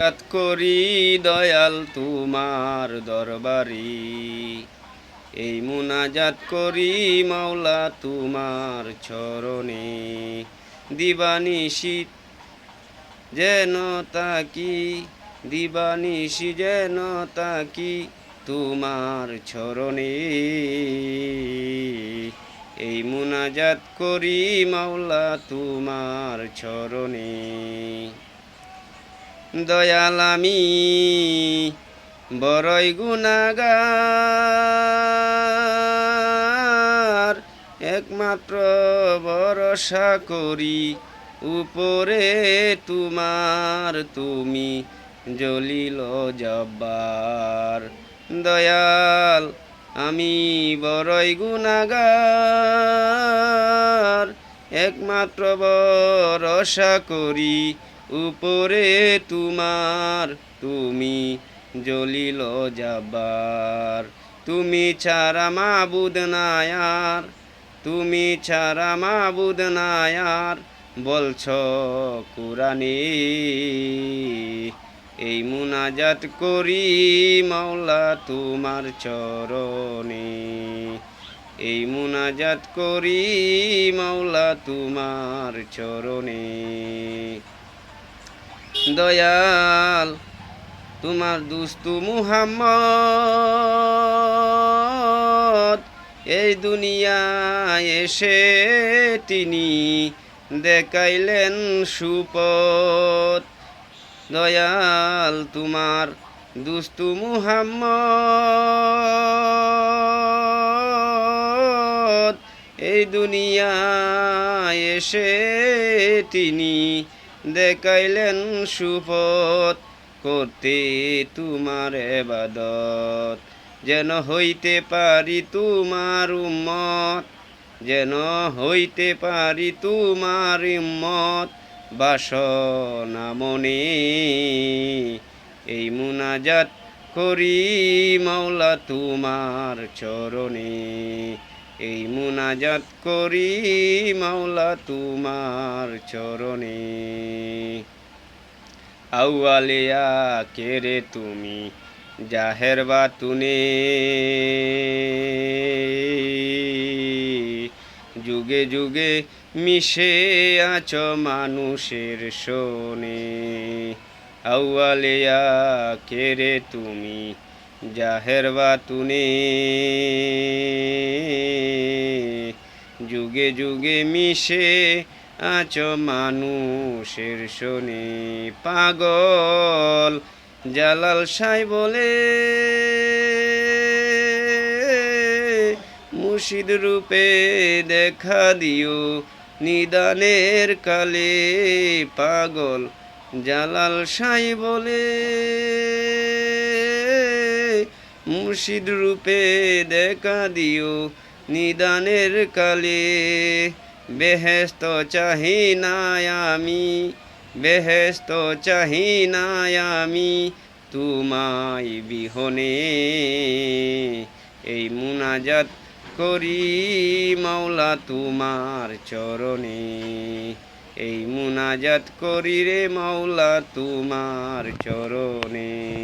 জাত করি দয়াল তোমার দরবারি। এই মুনাজাত করি মাওলা তোমার চরণে। দিবানিশি যেন তাকি, দিবানিশি যেন তাকি তোমার চরণে। এই মুনাজাত করি মাওলা তোমার চরণে। দয়াল আমি বড়ই গুণাগার। একমাত্র ভরসা করি উপরে তোমার, তুমি জলিল জব্বার। দয়াল আমি বড়ই গুণাগার। একমাত্র ভরসা করি উপরে তোমার, তুমি জলিল যাবার তুমি ছাড়া মাবুদ নায়ার, তুমি ছাড়া মাবুদ নায়ার, বলছ কোরআনে। এই মুনাজাত করি মাওলা তোমার চরণে। এই মুনাজাত করি মাওলা তোমার চরণে। দয়াল, তোমার দুস্তু মুহাম্মদ, এই দুনিয়ায় এসে তিনি দেখাইলেন সুপথ। দয়াল, তোমার দুস্তু মুহাম্মদ, এই দুনিয়ায় এসে তিনি দেখাইলেন সুপথ, করতে তোমার এবাদত। যেন হইতে পারি তোমার উম্মত, যেন হইতে পারি তোমার উম্মত, বাসনা মনে। এই মুনাজাত করি মাওলা তোমার চরণে। এই মুনাজাত করি মাওলা তোমার চরণে। আউয়ালিয়া কেরে তুমি জাহের বা তুনে যুগে যুগে মিশে আছ মানুষের শোনে। আউয়ালিয়া কেরে তুমি জাহের বাতুনে। যুগে যুগে মিশে আচ মানুষের শোনে পাগল। জালাল সাই বলে, মুর্শিদ রূপে দেখা দিও নিদানের কালে পাগল। জালাল সাই বলে মুর্শিদ রূপে দেখা দিও নিদানের কালে। বেহেস্ত চাহি নাই আমি বেহেস্ত চাহি নাই আমি তোমায় বিহনে। এই মুনাজাত করি মাওলা তোমার চরণে। এই মুনাজাত করি রে মাওলা তোমার চরণে।